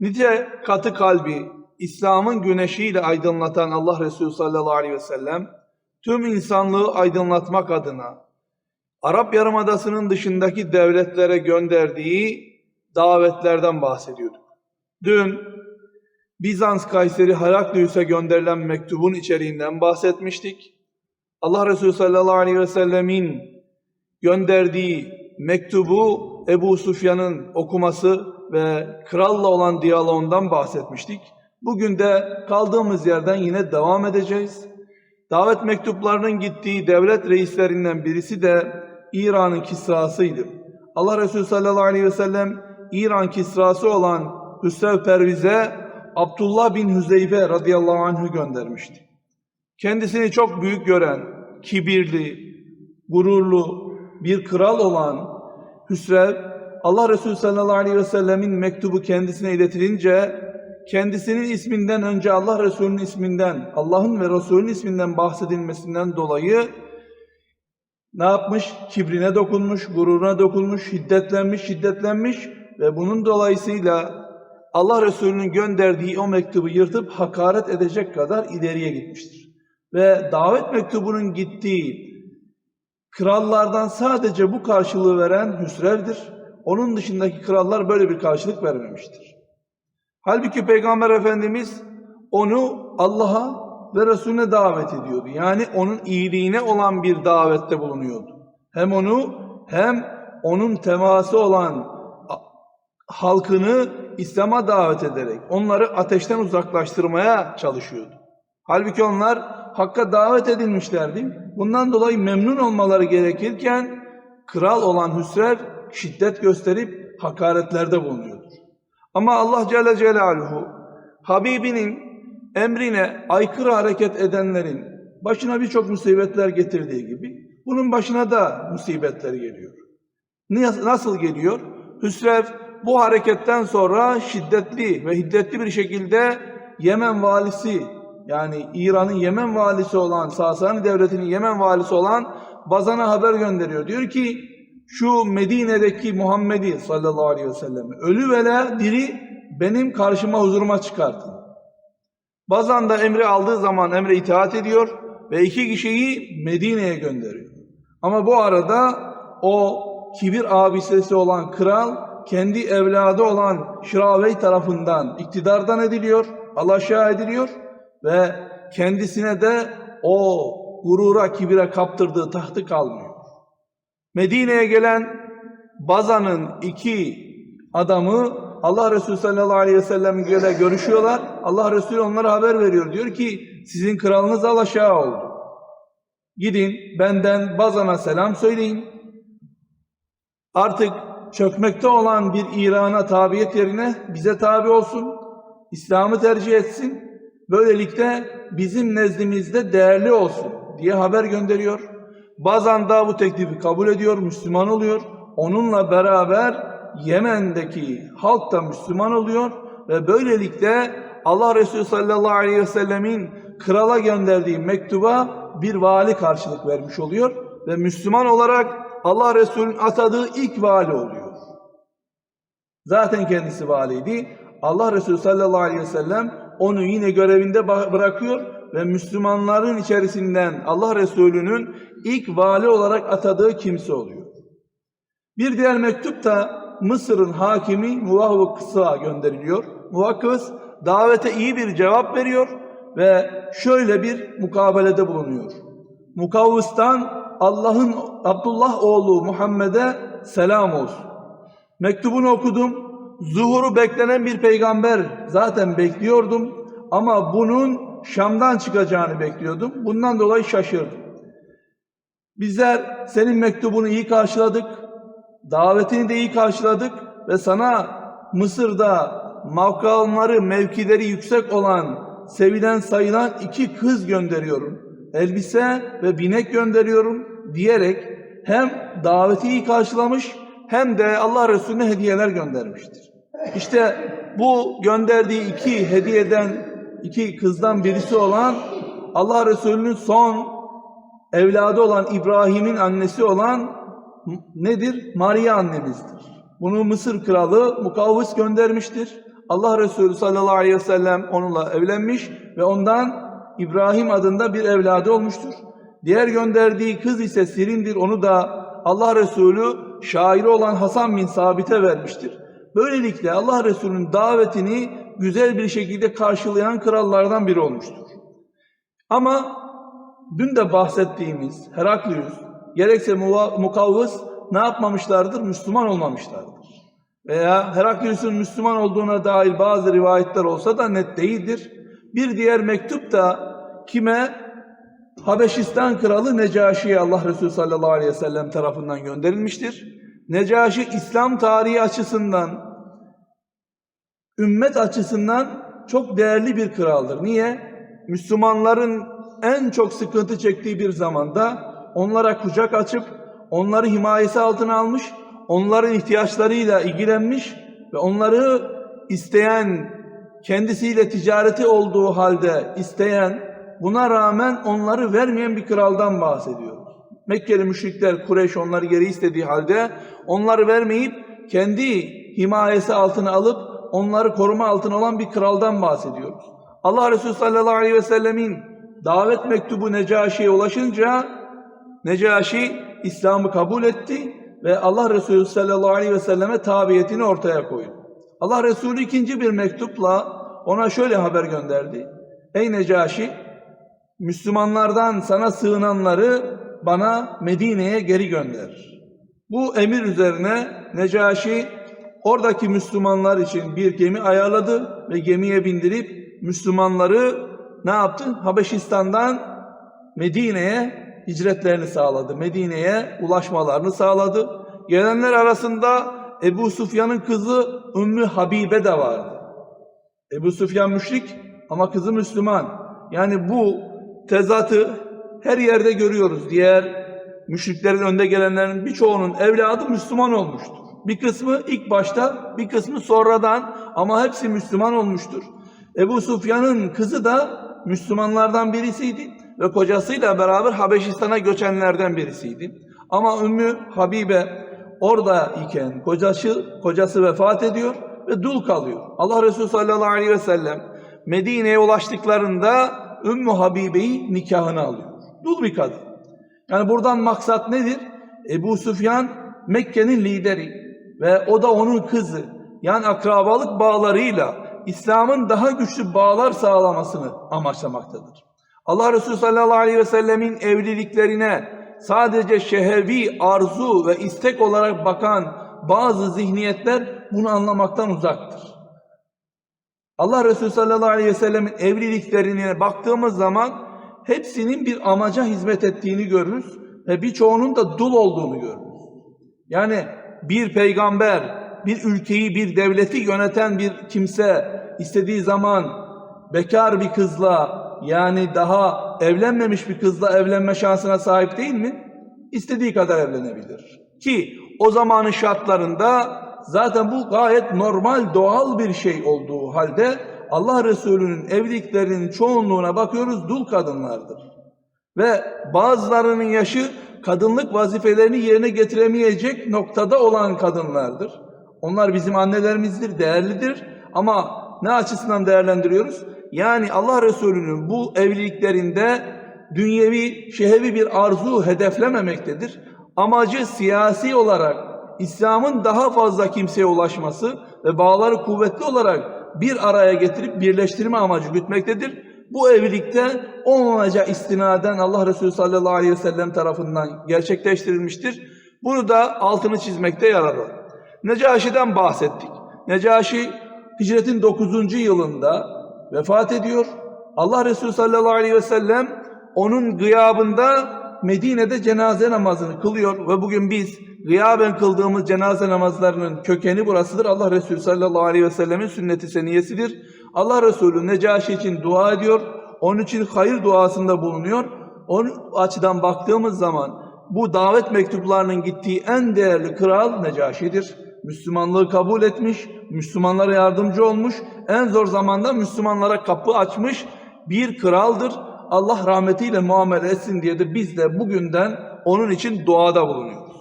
Nice katı kalbi, İslam'ın güneşiyle aydınlatan Allah Resulü sallallahu aleyhi ve sellem, tüm insanlığı aydınlatmak adına Arap Yarımadası'nın dışındaki devletlere gönderdiği davetlerden bahsediyorduk. Dün Bizans Kayseri Heraklius'a gönderilen mektubun içeriğinden bahsetmiştik. Allah Resulü sallallahu aleyhi ve sellemin gönderdiği mektubu Ebu Sufyan'ın okuması ve kralla olan diyaloğundan bahsetmiştik. Bugün de kaldığımız yerden yine devam edeceğiz. Davet mektuplarının gittiği devlet reislerinden birisi de İran'ın Kisra'sıydı. Allah Resulü sallallahu aleyhi ve sellem İran Kisra'sı olan Hüsrev Perviz'e Abdullah bin Hüzeyfe radıyallahu anh'ı göndermişti. Kendisini çok büyük gören, kibirli, gururlu bir kral olan Hüsrev, Allah Resulü sallallahu aleyhi ve sellemin mektubu kendisine iletilince, kendisinin isminden önce Allah Resulü'nün isminden, Allah'ın ve Resulü'nün isminden bahsedilmesinden dolayı ne yapmış? Kibrine dokunmuş, gururuna dokunmuş, hiddetlenmiş, şiddetlenmiş ve bunun dolayısıyla Allah Resulü'nün gönderdiği o mektubu yırtıp hakaret edecek kadar ileriye gitmiştir. Ve davet mektubunun gittiği krallardan sadece bu karşılığı veren Hüsrev'dir. Onun dışındaki krallar böyle bir karşılık vermemiştir. Halbuki Peygamber Efendimiz onu Allah'a ve Resulüne davet ediyordu. Yani onun iyiliğine olan bir davette bulunuyordu. Hem onu hem onun teması olan halkını İslam'a davet ederek onları ateşten uzaklaştırmaya çalışıyordu. Halbuki onlar Hakk'a davet edilmişlerdi. Bundan dolayı memnun olmaları gerekirken kral olan Hüsrev şiddet gösterip hakaretlerde bulunuyordur. Ama Allah Celle Celaluhu Habibinin emrine aykırı hareket edenlerin başına birçok musibetler getirdiği gibi bunun başına da musibetler geliyor. Nasıl geliyor? Hüsrev bu hareketten sonra şiddetli ve hiddetli bir şekilde Yemen valisi yani İran'ın Yemen valisi olan Sasani devletinin Yemen valisi olan Bazan'a haber gönderiyor. Diyor ki şu Medine'deki Muhammed'i sallallahu aleyhi ve sellem ölü vela diri benim karşıma huzuruma çıkartın. Bazan da emri aldığı zaman emre itaat ediyor ve iki kişiyi Medine'ye gönderiyor. Ama bu arada o kibir abisesi olan kral kendi evladı olan Şiravey tarafından iktidardan ediliyor, alaşağı ediliyor ve kendisine de o gurura, kibire kaptırdığı tahtı kalmıyor. Medine'ye gelen Bazan'ın iki adamı Allah Resulü sallallahu aleyhi ve sellem ile görüşüyorlar. Allah Resulü onlara haber veriyor. Diyor ki sizin kralınız alaşağı oldu. Gidin benden Bazan'a selam söyleyin. Artık çökmekte olan bir İran'a tabiyet yerine bize tabi olsun. İslam'ı tercih etsin. Böylelikle bizim nezdimizde değerli olsun diye haber gönderiyor. Bazan da bu teklifi kabul ediyor, Müslüman oluyor. Onunla beraber Yemen'deki halk da Müslüman oluyor ve böylelikle Allah Resulü sallallahu aleyhi ve sellemin krala gönderdiği mektuba bir vali karşılık vermiş oluyor ve Müslüman olarak Allah Resulü'nün atadığı ilk vali oluyor. Zaten kendisi valiydi. Allah Resulü sallallahu aleyhi ve sellem onu yine görevinde bırakıyor ve Müslümanların içerisinden Allah Resulü'nün ilk vali olarak atadığı kimse oluyor. Bir diğer mektup da Mısır'ın hakimi Muvahvıkıs'a gönderiliyor. Muvahvıkıs davete iyi bir cevap veriyor ve şöyle bir mukabelede bulunuyor. Mukavvıs'tan Allah'ın Abdullah oğlu Muhammed'e selam olsun. Mektubunu okudum. Zuhuru beklenen bir peygamber zaten bekliyordum ama bunun Şam'dan çıkacağını bekliyordum. Bundan dolayı şaşırdım. Bizler senin mektubunu iyi karşıladık. Davetini de iyi karşıladık ve sana Mısır'da makamları, mevkileri yüksek olan, sevilen sayılan iki kız gönderiyorum. Elbise ve binek gönderiyorum diyerek hem daveti iyi karşılamış hem de Allah Resulüne hediyeler göndermiştir. İşte bu gönderdiği iki hediyeden iki kızdan birisi olan Allah Resulü'nün son evladı olan İbrahim'in annesi olan nedir? Maria annemizdir. Bunu Mısır kralı Mukavvis göndermiştir. Allah Resulü sallallahu aleyhi ve sellem onunla evlenmiş ve ondan İbrahim adında bir evladı olmuştur. Diğer gönderdiği kız ise Sirin'dir. Onu da Allah Resulü şairi olan Hasan bin Sabit'e vermiştir. Böylelikle Allah Resulü'nün davetini güzel bir şekilde karşılayan krallardan biri olmuştur. Ama dün de bahsettiğimiz Heraklius gerekse Mukavvıs ne yapmamışlardır? Müslüman olmamışlardır. Veya Heraklius'un Müslüman olduğuna dair bazı rivayetler olsa da net değildir. Bir diğer mektup da kime? Habeşistan kralı Necaşi'ye Allah Resulü sallallahu aleyhi ve sellem tarafından gönderilmiştir. Necaşi İslam tarihi açısından, ümmet açısından çok değerli bir kraldır. Niye? Müslümanların en çok sıkıntı çektiği bir zamanda onlara kucak açıp onları himayesi altına almış, onların ihtiyaçlarıyla ilgilenmiş ve onları isteyen, kendisiyle ticareti olduğu halde isteyen, buna rağmen onları vermeyen bir kraldan bahsediyoruz. Mekkeli müşrikler Kureyş onları geri istediği halde onları vermeyip kendi himayesi altına alıp onları koruma altına olan bir kraldan bahsediyoruz. Allah Resulü sallallahu aleyhi ve sellemin davet mektubu Necaşi'ye ulaşınca Necaşi İslam'ı kabul etti ve Allah Resulü sallallahu aleyhi ve selleme tabiyetini ortaya koydu. Allah Resulü ikinci bir mektupla ona şöyle haber gönderdi. Ey Necaşi Müslümanlardan sana sığınanları bana Medine'ye geri gönder. Bu emir üzerine Necaşi oradaki Müslümanlar için bir gemi ayarladı ve gemiye bindirip Müslümanları ne yaptı? Habeşistan'dan Medine'ye hicretlerini sağladı. Medine'ye ulaşmalarını sağladı. Gelenler arasında Ebu Sufyan'ın kızı Ümmü Habibe de vardı. Ebu Süfyan müşrik ama kızı Müslüman. Yani bu tezatı her yerde görüyoruz. Diğer müşriklerin önde gelenlerin birçoğunun evladı Müslüman olmuştur. Bir kısmı ilk başta, bir kısmı sonradan ama hepsi Müslüman olmuştur. Ebu Sufyan'ın kızı da Müslümanlardan birisiydi ve kocasıyla beraber Habeşistan'a göçenlerden birisiydi. Ama Ümmü Habibe orada iken kocası, kocası vefat ediyor ve dul kalıyor. Allah Resulü sallallahu aleyhi ve sellem Medine'ye ulaştıklarında Ümmü Habibe'yi nikahına alıyor. Dul bir kadın. Yani buradan maksat nedir? Ebu Süfyan Mekke'nin lideri ve o da onun kızı. Yani akrabalık bağlarıyla İslam'ın daha güçlü bağlar sağlamasını amaçlamaktadır. Allah Resulü sallallahu aleyhi ve sellemin evliliklerine sadece şehevi arzu ve istek olarak bakan bazı zihniyetler bunu anlamaktan uzaktır. Allah Resulü sallallahu aleyhi ve sellemin evliliklerine baktığımız zaman hepsinin bir amaca hizmet ettiğini görürüz ve birçoğunun da dul olduğunu görürüz. Yani bir peygamber, bir ülkeyi, bir devleti yöneten bir kimse istediği zaman bekar bir kızla yani daha evlenmemiş bir kızla evlenme şansına sahip değil mi? İstediği kadar evlenebilir. Ki o zamanın şartlarında zaten bu gayet normal, doğal bir şey olduğu halde Allah Resulü'nün evliliklerinin çoğunluğuna bakıyoruz dul kadınlardır. Ve bazılarının yaşı kadınlık vazifelerini yerine getiremeyecek noktada olan kadınlardır. Onlar bizim annelerimizdir, değerlidir ama ne açısından değerlendiriyoruz? Yani Allah Resulü'nün bu evliliklerinde dünyevi, şehevi bir arzu hedeflememektedir. Amacı siyasi olarak İslam'ın daha fazla kimseye ulaşması ve bağları kuvvetli olarak bir araya getirip birleştirme amacı gütmektedir. Bu evlilikte olmayacağı istinaden Allah Resulü sallallahu aleyhi ve sellem tarafından gerçekleştirilmiştir. Bunu da altını çizmekte yarar var. Necaşi'den bahsettik. Necaşi hicretin 9. yılında vefat ediyor. Allah Resulü sallallahu aleyhi ve sellem onun gıyabında Medine'de cenaze namazını kılıyor ve bugün biz gıyaben kıldığımız cenaze namazlarının kökeni burasıdır. Allah Resulü sallallahu aleyhi ve sellemin sünneti seniyesidir. Allah Resulü Necaşi için dua ediyor. Onun için hayır duasında bulunuyor. Onun açıdan baktığımız zaman bu davet mektuplarının gittiği en değerli kral Necaşi'dir. Müslümanlığı kabul etmiş, Müslümanlara yardımcı olmuş, en zor zamanda Müslümanlara kapı açmış bir kraldır. Allah rahmetiyle muamele etsin diye de biz de bugünden onun için duada bulunuyoruz.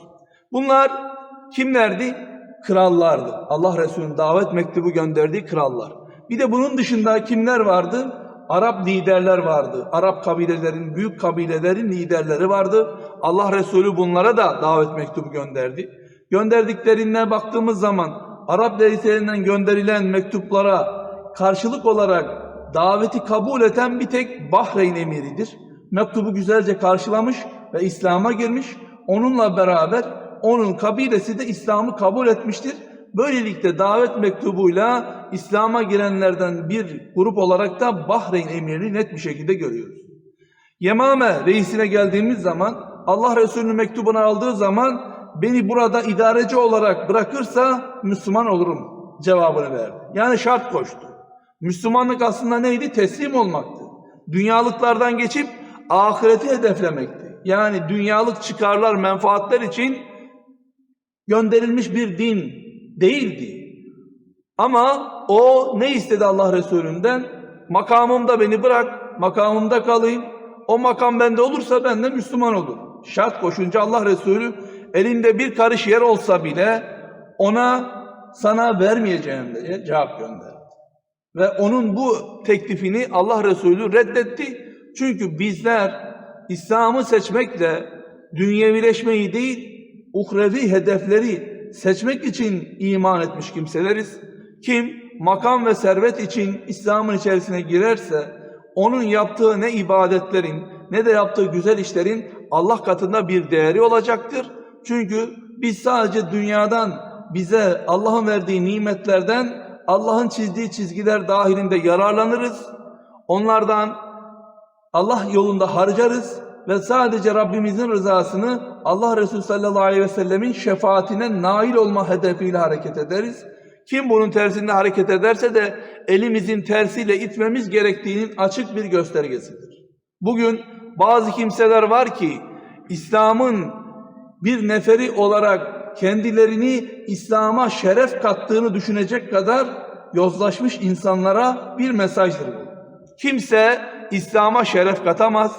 Bunlar kimlerdi? krallardı. Allah Resulü'nün davet mektubu gönderdiği krallar. Bir de bunun dışında kimler vardı? Arap liderler vardı. Arap kabilelerin, büyük kabilelerin liderleri vardı. Allah Resulü bunlara da davet mektubu gönderdi. Gönderdiklerine baktığımız zaman Arap liderlerinden gönderilen mektuplara karşılık olarak daveti kabul eden bir tek Bahreyn emiridir. Mektubu güzelce karşılamış ve İslam'a girmiş. Onunla beraber onun kabilesi de İslam'ı kabul etmiştir. Böylelikle davet mektubuyla İslam'a girenlerden bir grup olarak da Bahreyn emirini net bir şekilde görüyoruz. Yemame reisine geldiğimiz zaman Allah Resulü'nün mektubunu aldığı zaman beni burada idareci olarak bırakırsa Müslüman olurum cevabını verdi. Yani şart koştu. Müslümanlık aslında neydi? Teslim olmaktı. Dünyalıklardan geçip ahireti hedeflemekti. Yani dünyalık çıkarlar, menfaatler için gönderilmiş bir din değildi. Ama o ne istedi Allah Resulü'nden? Makamımda beni bırak, makamımda kalayım. O makam bende olursa ben de Müslüman olurum. Şart koşunca Allah Resulü elinde bir karış yer olsa bile ona sana vermeyeceğim diye cevap gönderdi. Ve onun bu teklifini Allah Resulü reddetti. Çünkü bizler İslam'ı seçmekle dünyevileşmeyi değil, uhrevi hedefleri seçmek için iman etmiş kimseleriz. Kim makam ve servet için İslam'ın içerisine girerse onun yaptığı ne ibadetlerin ne de yaptığı güzel işlerin Allah katında bir değeri olacaktır. Çünkü biz sadece dünyadan bize Allah'ın verdiği nimetlerden Allah'ın çizdiği çizgiler dahilinde yararlanırız. Onlardan Allah yolunda harcarız ve sadece Rabbimizin rızasını Allah Resulü sallallahu aleyhi ve sellemin şefaatine nail olma hedefiyle hareket ederiz. Kim bunun tersinde hareket ederse de elimizin tersiyle itmemiz gerektiğinin açık bir göstergesidir. Bugün bazı kimseler var ki İslam'ın bir neferi olarak kendilerini İslam'a şeref kattığını düşünecek kadar yozlaşmış insanlara bir mesajdır bu. Kimse İslam'a şeref katamaz.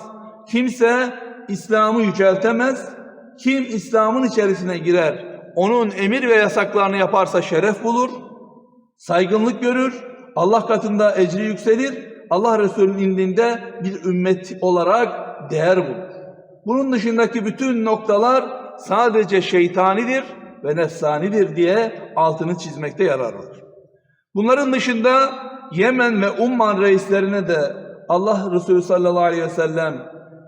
Kimse İslam'ı yüceltemez. Kim İslam'ın içerisine girer, onun emir ve yasaklarını yaparsa şeref bulur, saygınlık görür, Allah katında ecri yükselir, Allah Resulü'nün indinde bir ümmet olarak değer bulur. Bunun dışındaki bütün noktalar sadece şeytanidir ve nefsanidir diye altını çizmekte yarar var. Bunların dışında Yemen ve Umman reislerine de Allah Resulü sallallahu aleyhi ve sellem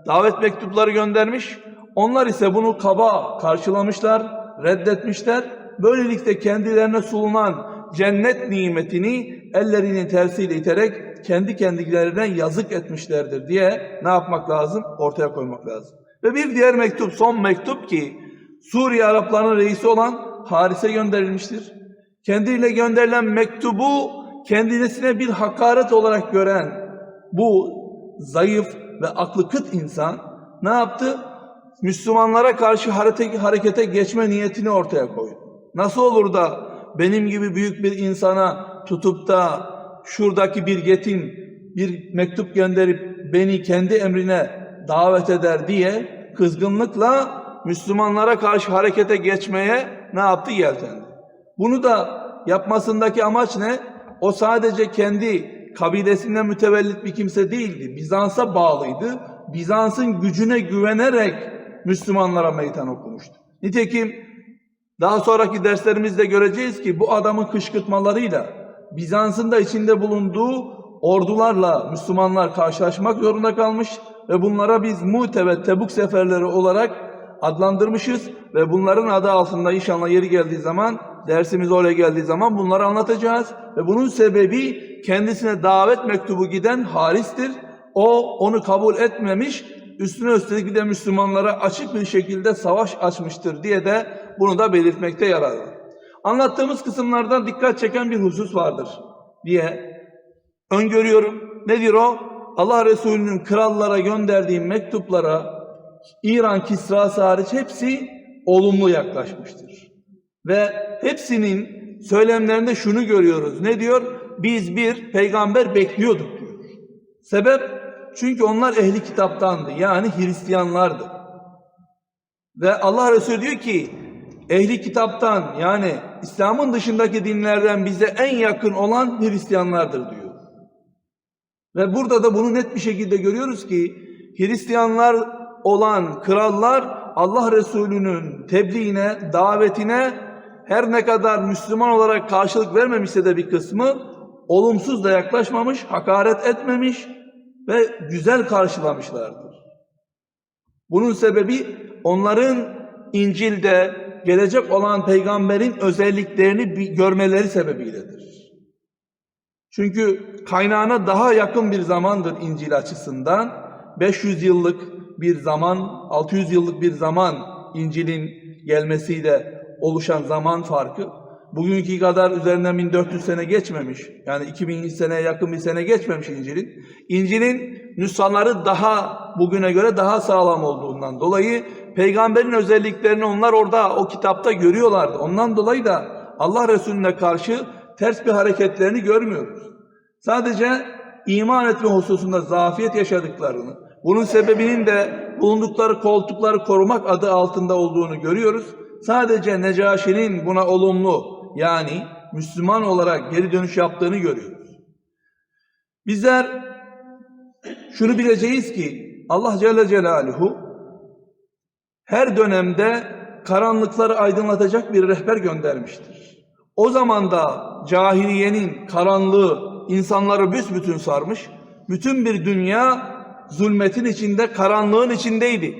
davet mektupları göndermiş. Onlar ise bunu kaba karşılamışlar, reddetmişler. Böylelikle kendilerine sunulan cennet nimetini ellerinin tersiyle iterek kendi kendilerine yazık etmişlerdir diye ne yapmak lazım? Ortaya koymak lazım. Ve bir diğer mektup, son mektup ki Suriye Araplarının reisi olan Haris'e gönderilmiştir. Kendiyle gönderilen mektubu kendisine bir hakaret olarak gören bu zayıf ve aklı kıt insan ne yaptı? Müslümanlara karşı harekete geçme niyetini ortaya koydu. Nasıl olur da benim gibi büyük bir insana tutup da şuradaki bir yetim bir mektup gönderip beni kendi emrine davet eder diye kızgınlıkla Müslümanlara karşı harekete geçmeye ne yaptı? Yeltendi. Bunu da yapmasındaki amaç ne? O sadece kendi kabilesinden mütevellit bir kimse değildi. Bizans'a bağlıydı. Bizans'ın gücüne güvenerek Müslümanlara meydan okumuştu. Nitekim daha sonraki derslerimizde göreceğiz ki bu adamın kışkırtmalarıyla Bizans'ın da içinde bulunduğu ordularla Müslümanlar karşılaşmak zorunda kalmış ve bunlara biz Mute ve Tebuk seferleri olarak adlandırmışız ve bunların adı altında inşallah yeri geldiği zaman dersimiz oraya geldiği zaman bunları anlatacağız ve bunun sebebi kendisine davet mektubu giden Haris'tir. O onu kabul etmemiş, üstüne üstelik bir de Müslümanlara açık bir şekilde savaş açmıştır diye de bunu da belirtmekte yarar. Anlattığımız kısımlardan dikkat çeken bir husus vardır diye öngörüyorum. Nedir o? Allah Resulü'nün krallara gönderdiği mektuplara İran Kisra'sı hariç hepsi olumlu yaklaşmıştır. Ve hepsinin söylemlerinde şunu görüyoruz. Ne diyor? Biz bir peygamber bekliyorduk diyor. Sebep? Çünkü onlar ehli kitaptandı. Yani Hristiyanlardı. Ve Allah Resulü diyor ki ehli kitaptan yani İslam'ın dışındaki dinlerden bize en yakın olan Hristiyanlardır diyor. Ve burada da bunu net bir şekilde görüyoruz ki Hristiyanlar olan krallar Allah Resulü'nün tebliğine, davetine her ne kadar Müslüman olarak karşılık vermemişse de bir kısmı olumsuz da yaklaşmamış, hakaret etmemiş ve güzel karşılamışlardır. Bunun sebebi onların İncil'de gelecek olan peygamberin özelliklerini görmeleri sebebiyledir. Çünkü kaynağına daha yakın bir zamandır İncil açısından. 500 yıllık bir zaman, 600 yıllık bir zaman İncil'in gelmesiyle oluşan zaman farkı. Bugünkü kadar üzerinden 1400 sene geçmemiş. Yani 2000 seneye yakın bir sene geçmemiş İncil'in. İncil'in nüshaları daha bugüne göre daha sağlam olduğundan dolayı peygamberin özelliklerini onlar orada o kitapta görüyorlardı. Ondan dolayı da Allah Resulüne karşı ters bir hareketlerini görmüyoruz. Sadece iman etme hususunda zafiyet yaşadıklarını, bunun sebebinin de bulundukları koltukları korumak adı altında olduğunu görüyoruz. Sadece Necaşi'nin buna olumlu yani Müslüman olarak geri dönüş yaptığını görüyoruz. Bizler şunu bileceğiz ki Allah Celle Celaluhu her dönemde karanlıkları aydınlatacak bir rehber göndermiştir. O zaman da cahiliyenin karanlığı insanları büsbütün sarmış. Bütün bir dünya zulmetin içinde, karanlığın içindeydi.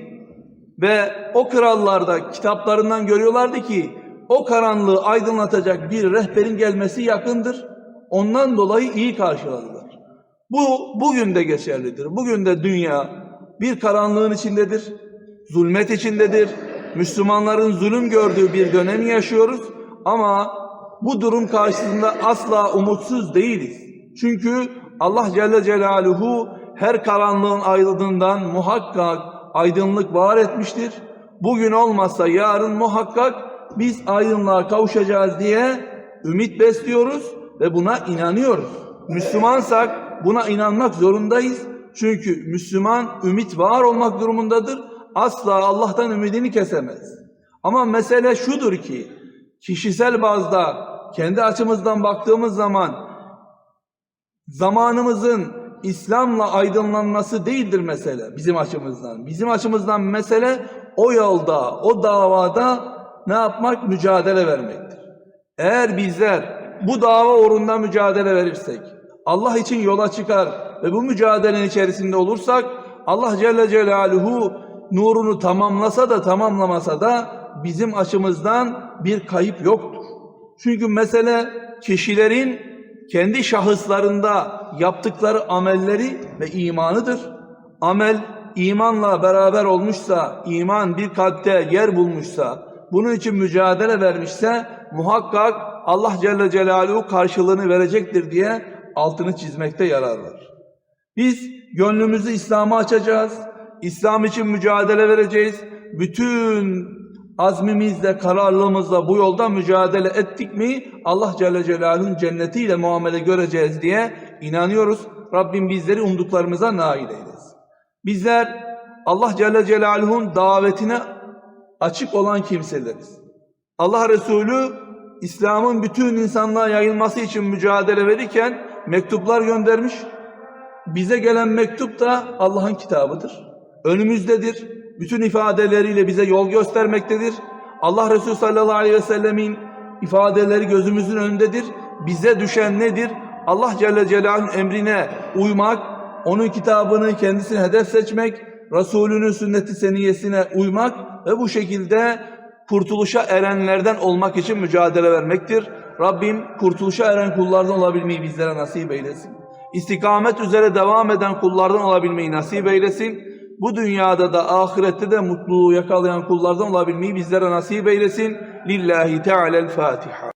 Ve o krallar da kitaplarından görüyorlardı ki o karanlığı aydınlatacak bir rehberin gelmesi yakındır. Ondan dolayı iyi karşıladılar. Bu bugün de geçerlidir. Bugün de dünya bir karanlığın içindedir. Zulmet içindedir. Müslümanların zulüm gördüğü bir dönemi yaşıyoruz. Ama bu durum karşısında asla umutsuz değiliz. Çünkü Allah Celle Celaluhu her karanlığın aydınlığından muhakkak aydınlık var etmiştir. Bugün olmazsa yarın muhakkak biz aydınlığa kavuşacağız diye ümit besliyoruz ve buna inanıyoruz. Müslümansak buna inanmak zorundayız. Çünkü Müslüman ümit var olmak durumundadır. Asla Allah'tan ümidini kesemez. Ama mesele şudur ki kişisel bazda kendi açımızdan baktığımız zaman zamanımızın İslam'la aydınlanması değildir mesele bizim açımızdan. Bizim açımızdan mesele o yolda, o davada ne yapmak? Mücadele vermektir. Eğer bizler bu dava uğrunda mücadele verirsek, Allah için yola çıkar ve bu mücadelenin içerisinde olursak, Allah Celle Celaluhu nurunu tamamlasa da tamamlamasa da bizim açımızdan bir kayıp yoktur. Çünkü mesele kişilerin kendi şahıslarında yaptıkları amelleri ve imanıdır. Amel imanla beraber olmuşsa, iman bir kalpte yer bulmuşsa, bunun için mücadele vermişse muhakkak Allah Celle Celaluhu karşılığını verecektir diye altını çizmekte yarar var. Biz gönlümüzü İslam'a açacağız. İslam için mücadele vereceğiz. Bütün azmimizle, kararlılığımızla bu yolda mücadele ettik mi Allah Celle Celaluhu'nun cennetiyle muamele göreceğiz diye inanıyoruz. Rabbim bizleri umduklarımıza nail eylesin. Bizler Allah Celle Celaluhu'nun davetine açık olan kimseleriz. Allah Resulü İslam'ın bütün insanlığa yayılması için mücadele verirken mektuplar göndermiş. Bize gelen mektup da Allah'ın kitabıdır. Önümüzdedir. Bütün ifadeleriyle bize yol göstermektedir. Allah Resulü sallallahu aleyhi ve sellemin ifadeleri gözümüzün önündedir. Bize düşen nedir? Allah Celle Celaluhu'nun emrine uymak, onun kitabını kendisine hedef seçmek, Resulünün sünneti seniyesine uymak ve bu şekilde kurtuluşa erenlerden olmak için mücadele vermektir. Rabbim kurtuluşa eren kullardan olabilmeyi bizlere nasip eylesin. İstikamet üzere devam eden kullardan olabilmeyi nasip eylesin. Bu dünyada da ahirette de mutluluğu yakalayan kullardan olabilmeyi bizlere nasip eylesin. Lillahi Teala'l Fatiha.